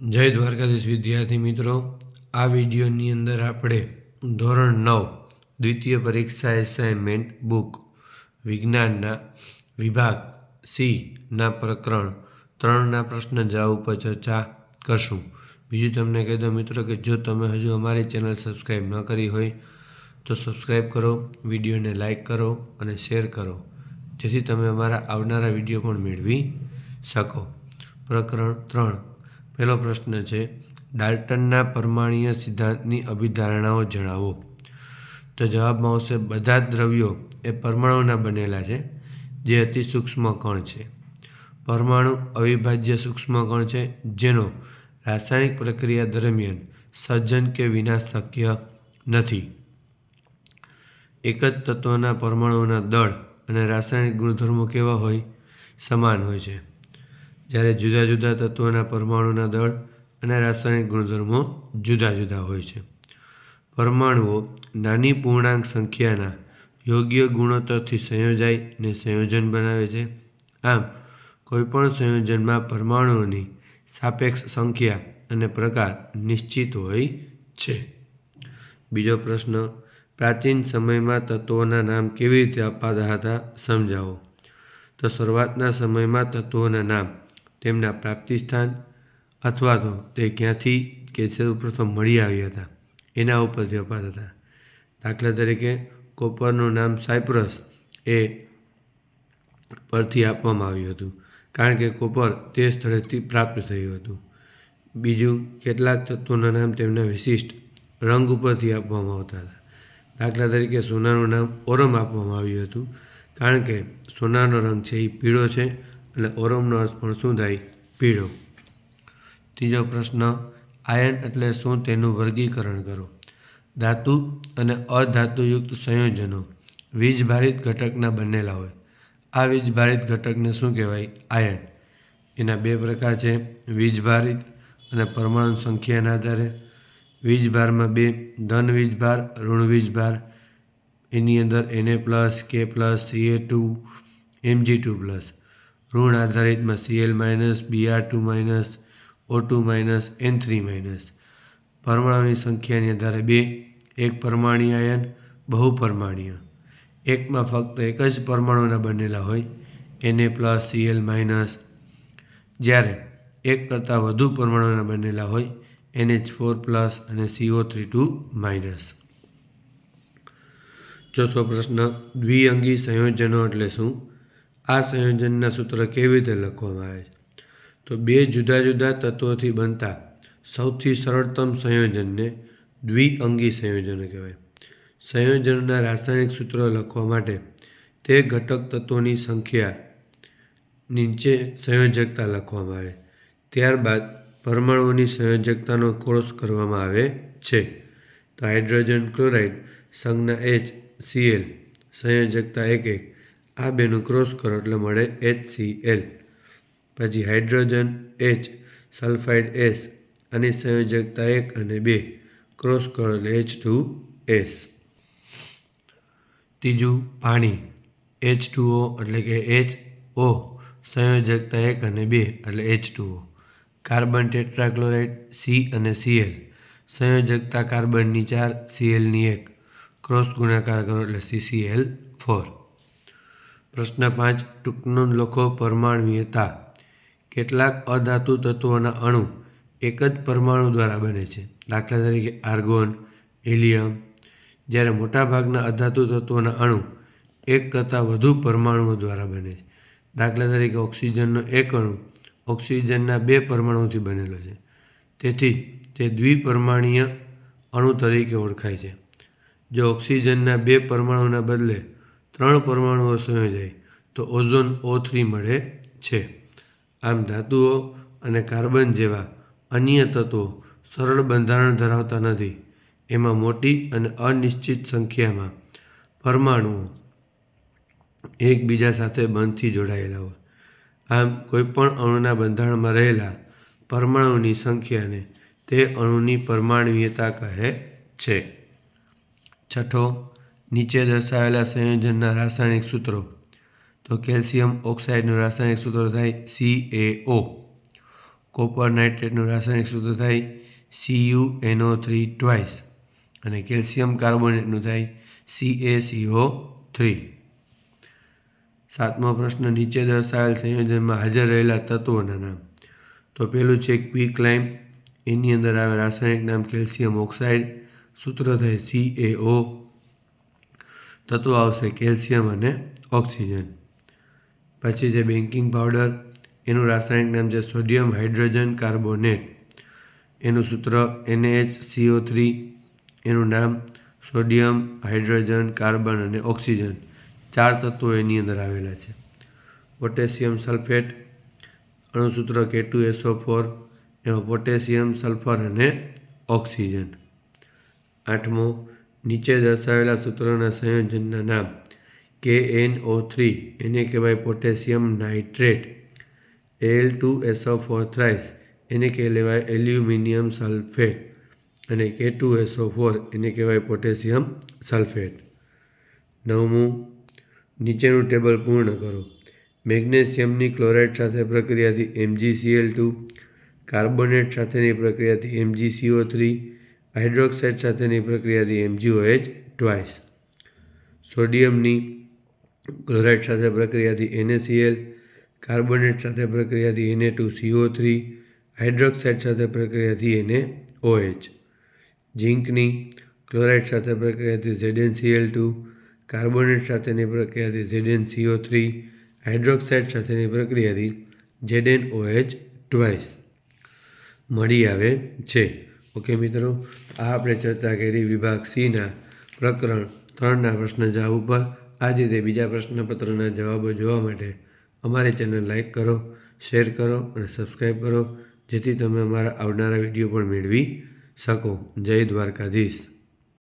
જય દ્વારકાધીશ વિદ્યાર્થી મિત્રો, આ વિડીયોની અંદર આપણે ધોરણ નવ દ્વિતીય પરીક્ષા એસાઇનમેન્ટ બુક વિજ્ઞાનના વિભાગ સીના પ્રકરણ ત્રણના પ્રશ્ન જવાબ ઉપર ચર્ચા કરશું. બીજું તમને કહી દો મિત્રો કે જો તમે હજુ અમારી ચેનલ સબસ્ક્રાઈબ ન કરી હોય, તો સબસ્ક્રાઈબ કરો, વિડીયોને લાઇક કરો અને શેર કરો, જેથી તમે અમારા આવનારા વીડિયો પણ મેળવી શકો. પ્રકરણ ત્રણ પહેલો પ્રશ્ન છે, ડાલ્ટનના પરમાણીય સિદ્ધાંતની અભિધારણાઓ જણાવો. તો જવાબમાં આવશે, બધા દ્રવ્યો એ પરમાણુના બનેલા છે, જે અતિ સૂક્ષ્મ કણ છે. પરમાણુ અવિભાજ્ય સૂક્ષ્મ કણ છે, જેનો રાસાયણિક પ્રક્રિયા દરમિયાન સર્જન કે વિનાશ શક્ય નથી. એક જ તત્વના પરમાણુઓના દળ અને રાસાયણિક ગુણધર્મો કેવા હોય? સમાન હોય છે. જ્યારે જુદા જુદા તત્વોના પરમાણુના દળ અને રાસાયણિક ગુણધર્મો જુદા જુદા હોય છે. પરમાણુઓ નાની પૂર્ણાંક સંખ્યાના યોગ્ય ગુણોત્તરથી સંયોજાય ને સંયોજન બનાવે છે. આમ, કોઈપણ સંયોજનમાં પરમાણુઓની સાપેક્ષ સંખ્યા અને પ્રકાર નિશ્ચિત હોય છે. બીજો પ્રશ્ન, પ્રાચીન સમયમાં તત્વોના નામ કેવી રીતે અપાતા હતા સમજાવો. તો શરૂઆતના સમયમાં તત્વોના નામ તેમના પ્રાપ્તિ સ્થાન અથવા તો તે ક્યાંથી કે સૌપ્રથમ મળી આવ્યા હતા. એના ઉપરથી અપાતા હતા. દાખલા તરીકે કોપરનું નામ સાયપ્રસ એ પરથી આપવામાં આવ્યું હતું, કારણ કે કોપર તે સ્થળેથી પ્રાપ્ત થયું હતું. બીજું, કેટલાક તત્વોના નામ તેમના વિશિષ્ટ રંગ ઉપરથી આપવામાં આવતા હતા. દાખલા તરીકે સોનાનું નામ ઓરમ આપવામાં આવ્યું હતું, કારણ કે સોનાનો રંગ છે એ પીળો છે અને ઓરમનો અર્થ પણ શું થાય પીળો ત્રીજો પ્રશ્ન, આયન એટલે શું તેનું વર્ગીકરણ કરો? ધાતુ અને અધાતુયુક્ત સંયોજનો, વીજભારિત ઘટકના બનેલા હોય. આ વીજભારિત ઘટકને શું કહેવાય? આયન. એના બે પ્રકાર છે, વીજભારિત અને પરમાણુ સંખ્યાના આધારે. વીજભારમાં બે, ધન વીજભાર, ઋણ વીજભાર. એની અંદર એને પ્લસ કે plus Ca two Mg two plus ઋણ આધારિતમાં Cl minus Br two minus O two minus N three minus પરમાણુની સંખ્યાની આધારે બે, એક પરમાણીય આયન બહુપરમાણીય એકમાં ફક્ત એક જ પરમાણુના બનેલા હોય એને પ્લસ સીએલ માઇનસ જ્યારે એક કરતાં વધુ પરમાણુના બનેલા હોય એનએચ ફોર પ્લસ અને સીઓ થ્રી ટુ માઇનસ ચોથો પ્રશ્ન, દ્વિઅંગી સંયોજનો એટલે શું? આ સંયોજનના સૂત્ર કેવી રીતે લખવામાં આવે છે? તો બે જુદા જુદા તત્વોથી બનતા સૌથી સરળતમ સંયોજનને દ્વિઅંગી સંયોજન કહેવાય. સંયોજનના રાસાયણિક સૂત્રો લખવા માટે તે ઘટક તત્વોની સંખ્યા નીચે સંયોજકતા લખવામાં આવે. ત્યારબાદ પરમાણુઓની સંયોજકતાનો કોર્સ કરવામાં આવે છે. તો હાઇડ્રોજન ક્લોરાઇડ સંજ્ઞા એચ સીએલ સંયોજકતા એક એક. આ બેનું ક્રોસ કરો એટલે મળે એચ સી એલ પછી હાઇડ્રોજન એચ સલ્ફાઇડ એસ આની સંયોજકતા એક અને બે. ક્રોસ કરો એટલે એચ ટુ એસ ત્રીજું, પાણી. એચ ટુઓ એટલે કે એચ ઓ સંયોજકતા એક અને બે એટલે H two O carbon tetrachloride C અને સીએલ સંયોજકતા કાર્બનની ચાર સીએલની એક. ક્રોસ ગુણાકાર કરો એટલે સીસીએલ ફોર પ્રશ્ન પાંચ, ટૂંકનો લખો પરમાણ્વીયતા. કેટલાક અધાતુ તત્વોના અણુ એક જ પરમાણુ દ્વારા બને છે. દાખલા તરીકે આર્ગોન, હિલિયમ. જ્યારે મોટાભાગના અધાતુ તત્વોના અણુ એક કરતાં વધુ પરમાણુઓ દ્વારા બને છે. દાખલા તરીકે ઓક્સિજનનો એક અણુ ઓક્સિજનના બે પરમાણુથી બનેલો છે. તેથી તે દ્વિપરમાણીય અણુ તરીકે ઓળખાય છે. જો ઓક્સિજનના બે પરમાણુના બદલે ત્રણ પરમાણુઓ સંયોજાય, તો ઓઝોન ઓ થ્રી મળે છે. આમ ધાતુઓ અને કાર્બન જેવા અન્ય તત્વો સરળ બંધારણ ધરાવતા નથી. એમાં મોટી અને અનિશ્ચિત સંખ્યામાં પરમાણુઓ એકબીજા સાથે બંધથી જોડાયેલા હોય. આમ કોઈપણ અણુના બંધારણમાં રહેલા પરમાણુની સંખ્યાને તે અણુની પરમાણ્વીયતા કહે છે. છઠ્ઠો નીચે દર્શાવેલા સંયોજનના રાસાયણિક સૂત્રો. તો કેલ્શિયમ ઓક્સાઇડનું રાસાયણિક સૂત્ર થાય સી એ ઓ કોપર નાઇટ્રેટનું રાસાયણિક સૂત્ર થાય સીયુ એનઓ થ્રી ટ્વાઇસ અને કેલ્શિયમ કાર્બોનેટનું થાય સી એ સીઓ થ્રી સાતમો પ્રશ્ન, નીચે દર્શાવેલ સંયોજનમાં હાજર રહેલા તત્વોના નામ. તો પેલું છે ક્વિક લાઇમ એની અંદર આવે રાસાયણિક નામ કેલ્શિયમ ઓક્સાઇડ. સૂત્ર થાય સી એ ઓ તત્વો આવશે કેલ્શિયમ અને ઓક્સિજન. પછી જે બેન્કિંગ પાવડર, એનું રાસાયણિક નામ છે સોડિયમ હાઇડ્રોજન કાર્બોનેટ. એનું સૂત્ર એનએચ સીઓ થ્રી, એનું નામ સોડિયમ, હાઇડ્રોજન, કાર્બન અને ઓક્સિજન. ચાર તત્વો એની અંદર આવેલા છે. પોટેશિયમ સલ્ફેટ, અણુસૂત્ર કે ટુ એસઓ ફોર એમાં પોટેશિયમ, સલ્ફર અને ઓક્સિજન. આઠમો નીચે દર્શાવેલા સૂત્રોના સંયોજનના નામ કે એન ઓ થ્રી, એને કહેવાય potassium nitrate. L two four thrice, એને કહેવાય એલ્યુમિનિયમ સલ્ફેટ. અને કે ટુ એસઓ ફોર, એને કહેવાય પોટેશિયમ સલ્ફેટ. નવમું, નીચેનું ટેબલ પૂર્ણ કરો. મેગ્નેશિયમની ક્લોરાઇડ સાથે પ્રક્રિયાથી એમજીસીએલ ટુ, કાર્બોનેટ સાથેની પ્રક્રિયાથી એમજીસીઓ થ્રી હાઇડ્રોક્સાઇડ સાથેની પ્રક્રિયાથી એમજીઓએચ ટ્વાઇસ સોડિયમની ક્લોરાઇડ સાથે પ્રક્રિયાથી એનએસીએલ કાર્બોનેટ સાથે પ્રક્રિયાથી એને ટુ સીઓ થ્રી, હાઇડ્રોક્સાઇડ સાથે પ્રક્રિયાથી એને ઓએચ ઝીંકની ક્લોરાઇડ સાથે પ્રક્રિયાથી ઝેડએનસીએલ ટુ, કાર્બોનેટ સાથેની પ્રક્રિયાથી ઝેડએનસીઓ થ્રી, હાઇડ્રોક્સાઇડ સાથેની પ્રક્રિયાથી ઝેડએન ઓએચ ટ્વાઇસ મળી આવે છે. ઓકે, મિત્રો, આ આપણે ચર્ચા કરી વિભાગ સીના પ્રકરણ ત્રણના પ્રશ્ન જવાબ ઉપર. આ જ રીતે બીજા પ્રશ્નપત્રના જવાબો જોવા માટે અમારી ચેનલ લાઈક કરો, શેર કરો અને સબસ્ક્રાઈબ કરો, જેથી તમે અમારા આવનારા વીડિયો પણ મેળવી શકો. જય દ્વારકાધીશ.